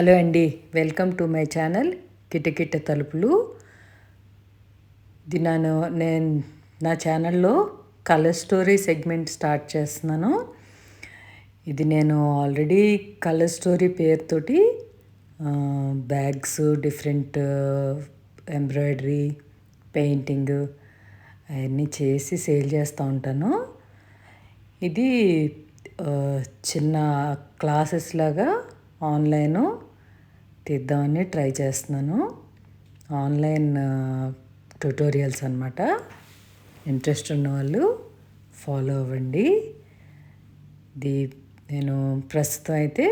Hello అండి welcome to my channel కిటకిట తలుపులు. ఇది నేను నేను నా ఛానల్లో కలర్ స్టోరీ సెగ్మెంట్ స్టార్ట్ చేస్తున్నాను. ఇది నేను ఆల్రెడీ కలర్ స్టోరీ పేరుతోటి బ్యాగ్స్ డిఫరెంట్ ఎంబ్రాయిడరీ పెయింటింగ్ అవన్నీ చేసి సేల్ చేస్తూ ఉంటాను. ఇది చిన్న క్లాసెస్ లాగా ఆన్లైన్ తీద్దామని ట్రై చేస్తున్నాను. ఆన్లైన్ ట్యూటోరియల్స్ అనమాట ఇంట్రెస్ట్ ఉన్న వాళ్ళు ఫాలో అవ్వండి. ది నేను ప్రస్తుతం అయితే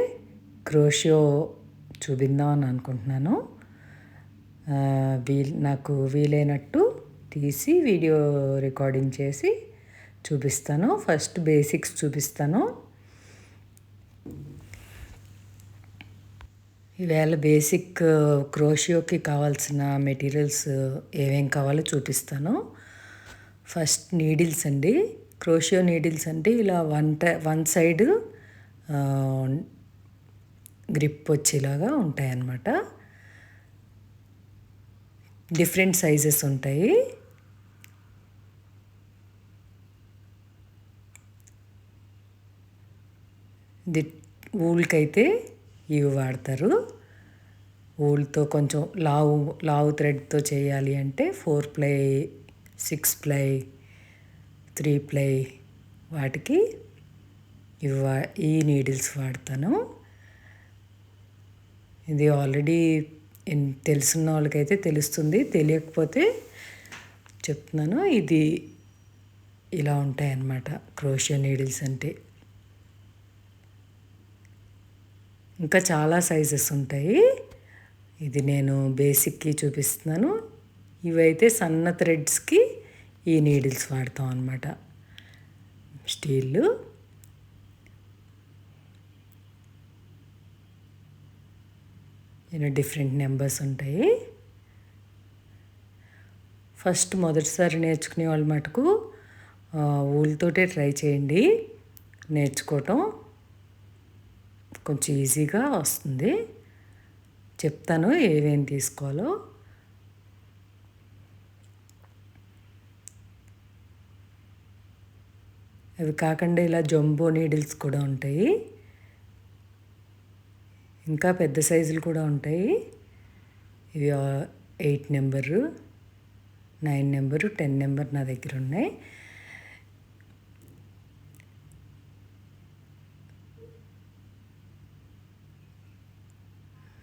క్రోషియో చూపిందామని అనుకుంటున్నాను. వీల్ నాకు వీలైనట్టు తీసి వీడియో రికార్డింగ్ చేసి చూపిస్తాను. ఫస్ట్ బేసిక్స్ చూపిస్తాను. ఈవేళ బేసిక్ క్రోషియోకి కావాల్సిన మెటీరియల్స్ ఏమేం కావాలో చూపిస్తాను. ఫస్ట్ నీడిల్స్ అండి. క్రోషియో నీడిల్స్ అంటే ఇలా వన్ టై వన్ సైడ్ గ్రిప్ వచ్చేలాగా ఉంటాయన్నమాట. డిఫరెంట్ సైజెస్ ఉంటాయి. ఇది ఊల్కి అయితే ఇవి వాడతారు. ఊల్తో కొంచెం లావు లావు థ్రెడ్తో చేయాలి అంటే four ply six ply three ply వాటికి ఇవి వా ఈ నీడిల్స్ వాడతాను. ఇది ఆల్రెడీ తెలుసున్న వాళ్ళకైతే తెలుస్తుంది. తెలియకపోతే చెప్తున్నాను. ఇది ఇలా ఉంటాయన్నమాట. క్రోషియో నీడిల్స్ అంటే. ఇంకా చాలా సైజెస్ ఉంటాయి. ఇది నేను బేసిక్కి చూపిస్తున్నాను. ఇవైతే సన్న థ్రెడ్స్కి ఈ నీడిల్స్ వాడతాం అనమాట స్టీల్. నేను డిఫరెంట్ నెంబర్స్ ఉంటాయి. ఫస్ట్ మొదటిసారి నేర్చుకునే వాళ్ళ మటుకు ఊళ్ళతోటే ట్రై చేయండి. నేర్చుకోవటం. కొంచెం ఈజీగా వస్తుంది. చెప్తాను ఏమేమి తీసుకోవాలో. అవి కాకుండా ఇలా జంబో నీడిల్స్ కూడా ఉంటాయి. ఇంకా పెద్ద సైజులు కూడా ఉంటాయి. ఇవి eight number nine number ten number నా దగ్గర ఉన్నాయి.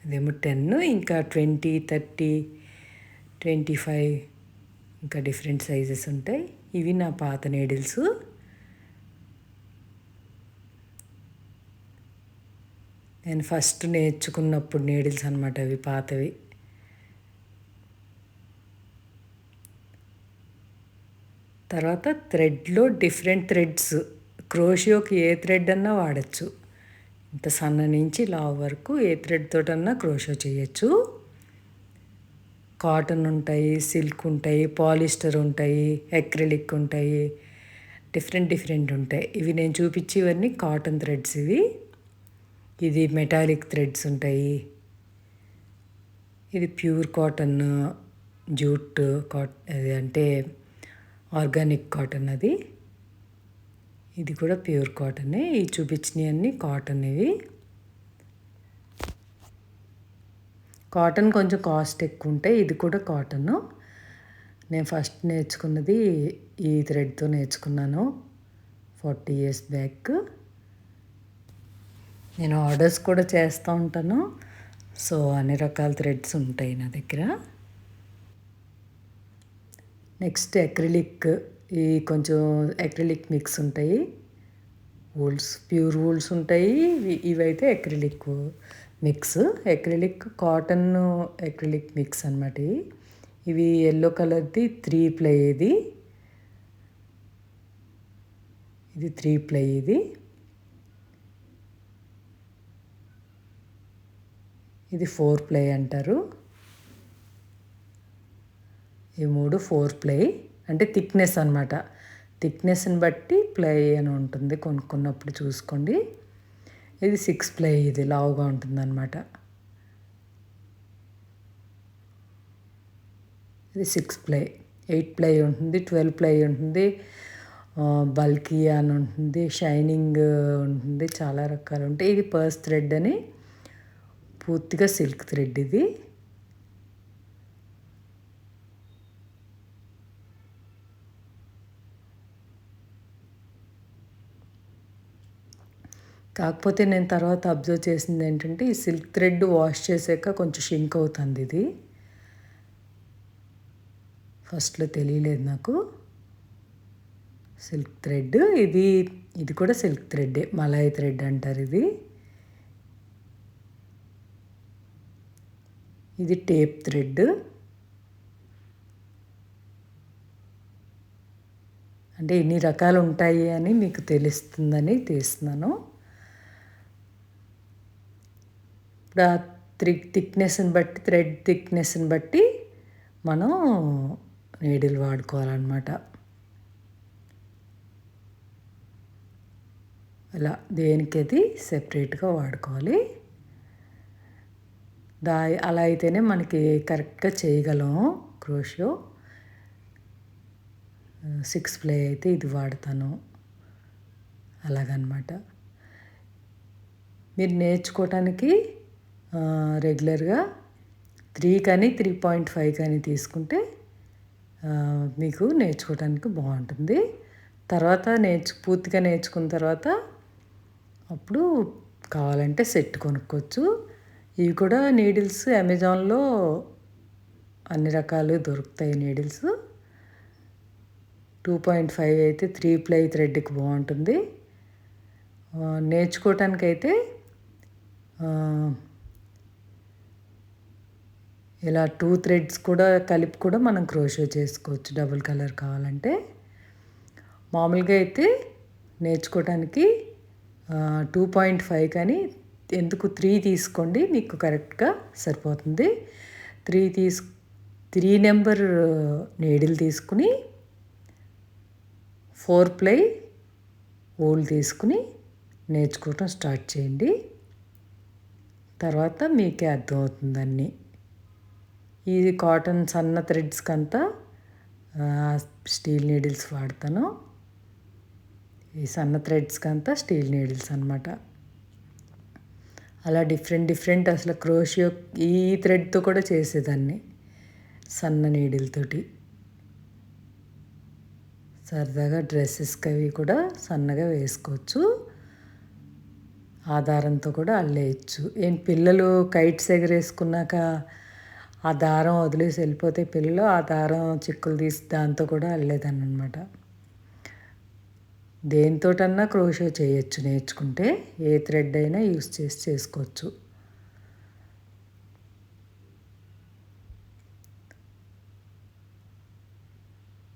ఇదేమో టెన్ ఇంకా ట్వంటీ థర్టీ ట్వంటీ ఫైవ్ ఇంకా డిఫరెంట్ సైజెస్ ఉంటాయి. ఇవి నా పాత నీడిల్స్ నేను ఫస్ట్ నేర్చుకున్నప్పుడు నీడిల్స్ అనమాట అవి పాతవి. తర్వాత థ్రెడ్లో డిఫరెంట్ థ్రెడ్స్ క్రోషియోకి ఏ థ్రెడ్ అన్నా వాడచ్చు. ఇంత సన్న నుంచి లావు వరకు ఏ థ్రెడ్ తోటన్నా క్రోషో చేయొచ్చు. కాటన్ ఉంటాయి సిల్క్ ఉంటాయి పాలిస్టర్ ఉంటాయి ఎక్రిలిక్ ఉంటాయి డిఫరెంట్ డిఫరెంట్ ఉంటాయి. ఇవి నేను చూపించేవన్నీ కాటన్ థ్రెడ్స్ ఇవి. ఇది మెటాలిక్ థ్రెడ్స్ ఉంటాయి. ఇది ప్యూర్ కాటన్ జూట్ కాట్ అది అంటే ఆర్గానిక్ కాటన్ అది. ఇది కూడా ప్యూర్ కాటనే. ఈ చూపించినవి అన్నీ కాటన్ ఇవి కాటన్ కొంచెం కాస్ట్ ఎక్కువ ఉంటాయి ఇది కూడా కాటన్. నేను ఫస్ట్ నేర్చుకున్నది ఈ థ్రెడ్తో నేర్చుకున్నాను. Forty years back. నేను ఆర్డర్స్ కూడా చేస్తూ ఉంటాను. సో అన్ని రకాల థ్రెడ్స్ ఉంటాయి నా దగ్గర. నెక్స్ట్ అక్రిలిక్ ఈ కొంచెం అక్రిలిక్ మిక్స్ ఉంటాయి. వూల్స్ ప్యూర్ వూల్స్ ఉంటాయి. ఇవైతే acrylic mix acrylic cotton acrylic mix అనమాట ఇవి. ఎల్లో కలర్ది త్రీ ప్లై ఇది. ఇది త్రీ ప్లై ఇది. ఇది ఫోర్ ప్లై అంటారు. ఈ మూడు ఫోర్ ప్లై అంటే థిక్నెస్ అనమాట థిక్నెస్ని బట్టి ప్లే అని ఉంటుంది. కొనుక్కున్నప్పుడు చూసుకోండి. ఇది సిక్స్ ప్లే ఇది లావుగా ఉంటుంది అనమాట ఇది సిక్స్ ప్లే ఎయిట్ ప్లే ఉంటుంది ట్వెల్వ్ ప్లే ఉంటుంది. బల్కీ అని ఉంటుంది షైనింగ్ ఉంటుంది చాలా రకాలు ఉంటాయి. ఇది పర్స్ థ్రెడ్ అని పూర్తిగా సిల్క్ థ్రెడ్ ఇది. కాకపోతే నేను తర్వాత అబ్జర్వ్ చేసింది ఏంటంటే ఈ సిల్క్ థ్రెడ్ వాష్ చేసాక కొంచెం షింక్ అవుతుంది ఇది. ఫస్ట్లో తెలియలేదు నాకు. సిల్క్ థ్రెడ్ ఇది ఇది కూడా సిల్క్ థ్రెడ్డే మలాయి థ్రెడ్ అంటారు ఇది ఇది టేప్ థ్రెడ్. అంటే ఎన్ని రకాలు ఉంటాయి అని మీకు తెలుస్తుందని తీస్తున్నాను. ఇప్పుడు ఆ త్రి థిక్నెస్ని బట్టి థ్రెడ్ థిక్నెస్ని బట్టి మనం నీడిల్ వాడుకోవాలన్నమాట. అలా దేనికది సెపరేట్గా వాడుకోవాలి. దా అలా అయితేనే మనకి కరెక్ట్గా చేయగలం క్రోషియో. సిక్స్ ప్లే అయితే ఇది వాడతాను. అలాగనమాట. మీరు నేర్చుకోవటానికి రెగ్యులర్గా త్రీ కానీ త్రీ పాయింట్ ఫైవ్ కానీ తీసుకుంటే మీకు నేర్చుకోవటానికి బాగుంటుంది. తర్వాత నేర్చు పూర్తిగా నేర్చుకున్న తర్వాత అప్పుడు కావాలంటే సెట్ కొనుక్కోవచ్చు. ఇవి కూడా నీడిల్స్ అమెజాన్లో అన్ని రకాలు దొరుకుతాయి నీడిల్స్. టూ పాయింట్ ఫైవ్ అయితే త్రీ ప్లై థ్రెడ్కి బాగుంటుంది. నేర్చుకోవటానికైతే ఇలా టూ థ్రెడ్స్ కూడా కలిపి కూడా మనం క్రోషో చేసుకోవచ్చు. డబుల్ కలర్ కావాలంటే. మామూలుగా అయితే నేర్చుకోవటానికి టూ పాయింట్ ఫైవ్ కానీ ఎందుకు త్రీ తీసుకోండి మీకు కరెక్ట్గా సరిపోతుంది. త్రీ తీసు త్రీ నెంబర్ నీడిల్ తీసుకుని ఫోర్ ప్లై ఊల్ తీసుకుని నేర్చుకోవటం స్టార్ట్ చేయండి. తర్వాత మీకే అర్థమవుతుంది అన్నీ. ఈ కాటన్ సన్న థ్రెడ్స్కి అంతా స్టీల్ నీడిల్స్ వాడతాను. ఈ సన్న థ్రెడ్స్కి అంతా స్టీల్ నీడిల్స్ అనమాట అలా డిఫరెంట్ డిఫరెంట్ అసలు క్రోషియో ఈ థ్రెడ్తో కూడా చేసేదాన్ని సన్న నీడిల్తోటి సరదాగా డ్రెస్సెస్కి అవి కూడా సన్నగా వేసుకోవచ్చు. ఆధారంతో కూడా అల్లేయచ్చు. ఏం పిల్లలు కైట్స్ ఎగరేసుకున్నాక ఆ దారం వదిలేసి వెళ్ళిపోతే పిల్లలు ఆ దారం చిక్కులు తీసి దాంతో కూడా అల్లేదాన్ని అనమాట దేనితోటన్నా క్రోషో చేయొచ్చు నేర్చుకుంటే ఏ థ్రెడ్ అయినా యూస్ చేసి చేసుకోవచ్చు.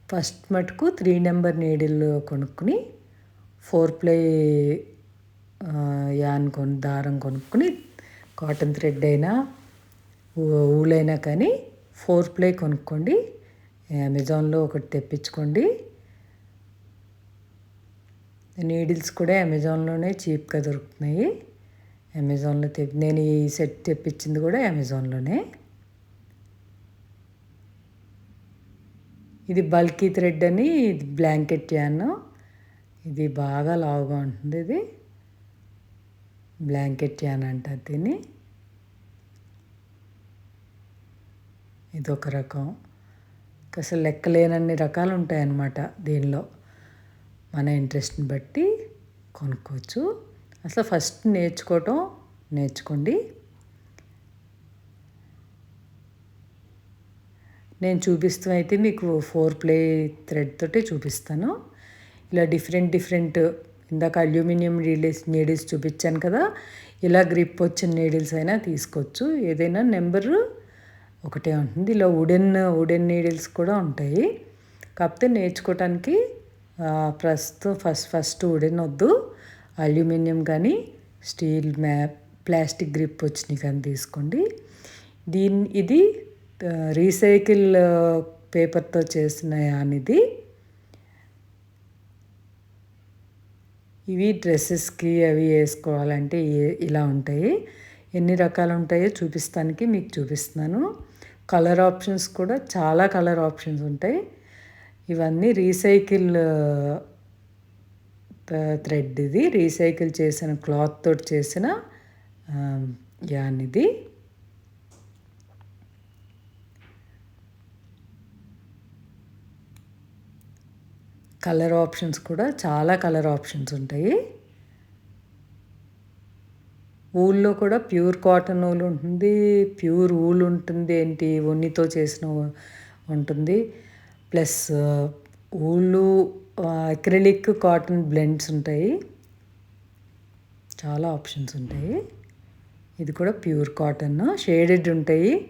ఫస్ట్ మటుకు త్రీ నెంబర్ నీడిల్ కొనుక్కుని ఫోర్ ప్లే యాన్ కొను దారం కొనుక్కుని కాటన్ థ్రెడ్ అయినా ఊలైనా కానీ ఫోర్ ప్లే కొనుక్కోండి. అమెజాన్లో ఒకటి తెప్పించుకోండి. నీడిల్స్ కూడా అమెజాన్లోనే చీప్గా దొరుకుతున్నాయి. అమెజాన్లో తెప్పి నేను ఈ సెట్ తెప్పించింది కూడా అమెజాన్లోనే. ఇది బల్కీ థ్రెడ్ అని ఇది బ్లాంకెట్ యాన్. ఇది బాగా లావుగా ఉంటుంది ఇది. బ్లాంకెట్ యాన్ అంటారు దీన్ని. ఇది ఒక రకం. అసలు లెక్కలేనన్ని రకాలు ఉంటాయన్నమాట దీనిలో. మన ఇంట్రెస్ట్ని బట్టి కొనుక్కోవచ్చు. అసలు ఫస్ట్ నేర్చుకోవటం నేర్చుకోండి. నేను చూపిస్తూ అయితే మీకు ఫోర్ ప్లే థ్రెడ్ తోటి చూపిస్తాను. ఇలా డిఫరెంట్ డిఫరెంట్ ఇందాక అల్యూమినియం నీడిల్స్ నీడిల్స్ చూపించాను కదా. ఇలా గ్రిప్ వచ్చిన నీడిల్స్ అయినా తీసుకోవచ్చు. ఏదైనా నెంబరు ఒకటే ఉంటుంది. ఇలా వుడెన్ వుడెన్ నీడిల్స్ కూడా ఉంటాయి. కాకపోతే నేర్చుకోవటానికి ప్రస్తుతం ఫస్ట్ ఫస్ట్ వుడెన్ వద్దు. అల్యూమినియం కానీ స్టీల్ మ్యా ప్లాస్టిక్ గ్రిప్ వచ్చినాయి కానీ తీసుకోండి. దీని ఇది రీసైకిల్ పేపర్తో చేసిన ఇది. ఇవి డ్రెస్సెస్కి అవి వేసుకోవాలంటే ఇలా ఉంటాయి. ఎన్ని రకాలు ఉంటాయో చూపిస్తానికి మీకు చూపిస్తున్నాను. కలర్ ఆప్షన్స్ కూడా చాలా కలర్ ఆప్షన్స్ ఉంటాయి. ఇవన్నీ రీసైకిల్ థ్రెడ్ ఇది. రీసైకిల్ చేసిన క్లాత్ తోటి చేసిన యాన్ ఇది. కలర్ ఆప్షన్స్ కూడా చాలా కలర్ ఆప్షన్స్ ఉంటాయి. ఊళ్ళో కూడా ప్యూర్ కాటన్ ఊలు ఉంటుంది. ప్యూర్ ఊలు ఉంటుంది ఏంటి? ఉన్నితో చేసిన ఉంటుంది. ప్లస్ ఊళ్ళు అక్రిలిక్ కాటన్ బ్లెండ్స్ ఉంటాయి. చాలా ఆప్షన్స్ ఉంటాయి. ఇది కూడా ప్యూర్ కాటన్. షేడెడ్ ఉంటాయి.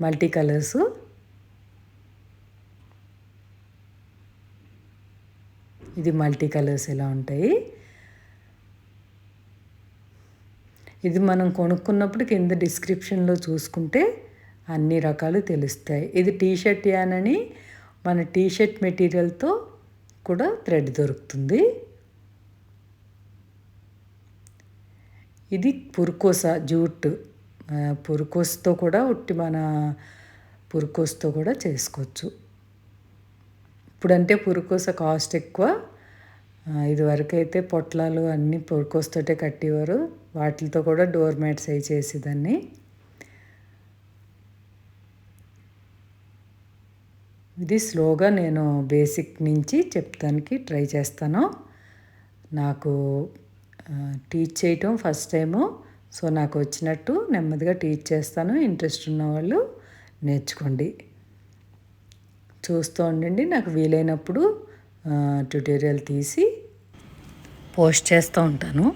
Multi colours. ఇది మల్టీ కలర్స్ ఇలా ఉంటాయి? ఇది మనం కొనుక్కున్నప్పుడు కింద డిస్క్రిప్షన్లో చూసుకుంటే అన్ని రకాలు తెలుస్తాయి. ఇది టీషర్ట్ షర్ట్ యానని మన టీషర్ట్ మెటీరియల్తో కూడా థ్రెడ్ దొరుకుతుంది. ఇది పురుకోస జూట్ పురుకోస్తో కూడా ఉట్టి మన పురుకోస్తో కూడా చేసుకోవచ్చు. ఇప్పుడంటే పురుకోస కాస్ట్ ఎక్కువ ఇదివరకు అయితే పొట్లాలు అన్నీ పురుకోస్తోటే కట్టేవారు. వాటితో కూడా డోర్ మ్యాట్స్ అయి చేసేదాన్ని. ఇది స్లోగా నేను బేసిక్ నుంచి చెప్తానికి ట్రై చేస్తాను. నాకు టీచ్ చేయటం ఫస్ట్ టైము. సో నాకు వచ్చినట్టు నెమ్మదిగా టీచ్ చేస్తాను. ఇంట్రెస్ట్ ఉన్న వాళ్ళు నేర్చుకోండి. చూస్తూ ఉండండి. నాకు వీలైనప్పుడు ట్యూటోరియల్ తీసి పోస్ట్ చేస్తూ ఉంటాను.